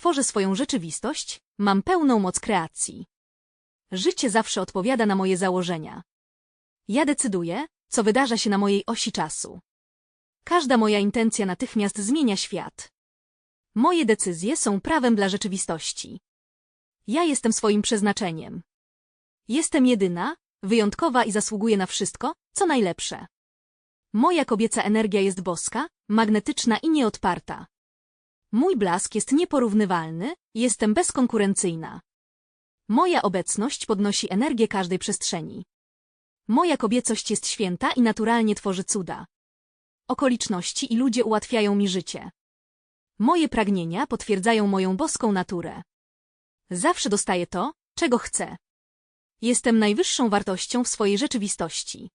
Tworzę swoją rzeczywistość, mam pełną moc kreacji. Życie zawsze odpowiada na moje założenia. Ja decyduję, co wydarza się na mojej osi czasu. Każda moja intencja natychmiast zmienia świat. Moje decyzje są prawem dla rzeczywistości. Ja jestem swoim przeznaczeniem. Jestem jedyna, wyjątkowa i zasługuję na wszystko, co najlepsze. Moja kobieca energia jest boska, magnetyczna i nieodparta. Mój blask jest nieporównywalny, jestem bezkonkurencyjna. Moja obecność podnosi energię każdej przestrzeni. Moja kobiecość jest święta i naturalnie tworzy cuda. Okoliczności i ludzie ułatwiają mi życie. Moje pragnienia potwierdzają moją boską naturę. Zawsze dostaję to, czego chcę. Jestem najwyższą wartością w swojej rzeczywistości.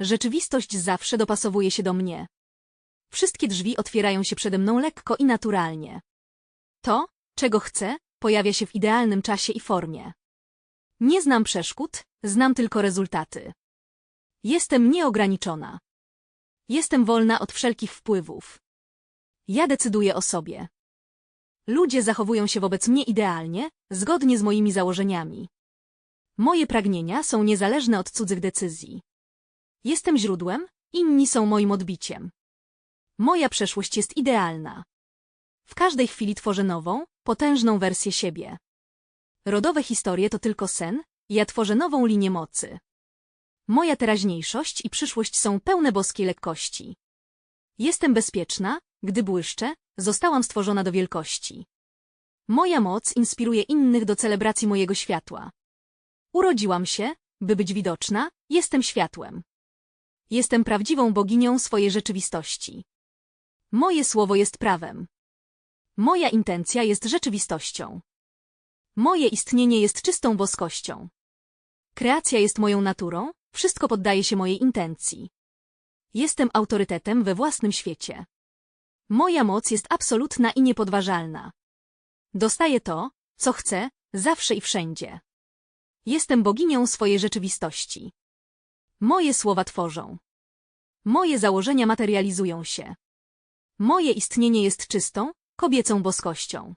Rzeczywistość zawsze dopasowuje się do mnie. Wszystkie drzwi otwierają się przede mną lekko i naturalnie. To, czego chcę, pojawia się w idealnym czasie i formie. Nie znam przeszkód, znam tylko rezultaty. Jestem nieograniczona. Jestem wolna od wszelkich wpływów. Ja decyduję o sobie. Ludzie zachowują się wobec mnie idealnie, zgodnie z moimi założeniami. Moje pragnienia są niezależne od cudzych decyzji. Jestem źródłem, inni są moim odbiciem. Moja przeszłość jest idealna. W każdej chwili tworzę nową, potężną wersję siebie. Rodowe historie to tylko sen, ja tworzę nową linię mocy. Moja teraźniejszość i przyszłość są pełne boskiej lekkości. Jestem bezpieczna, gdy błyszczę, zostałam stworzona do wielkości. Moja moc inspiruje innych do celebracji mojego światła. Urodziłam się, by być widoczna, jestem światłem. Jestem prawdziwą boginią swojej rzeczywistości. Moje słowo jest prawem. Moja intencja jest rzeczywistością. Moje istnienie jest czystą boskością. Kreacja jest moją naturą, wszystko poddaje się mojej intencji. Jestem autorytetem we własnym świecie. Moja moc jest absolutna i niepodważalna. Dostaję to, co chcę, zawsze i wszędzie. Jestem boginią swojej rzeczywistości. Moje słowa tworzą. Moje założenia materializują się. Moje istnienie jest czystą, kobiecą boskością.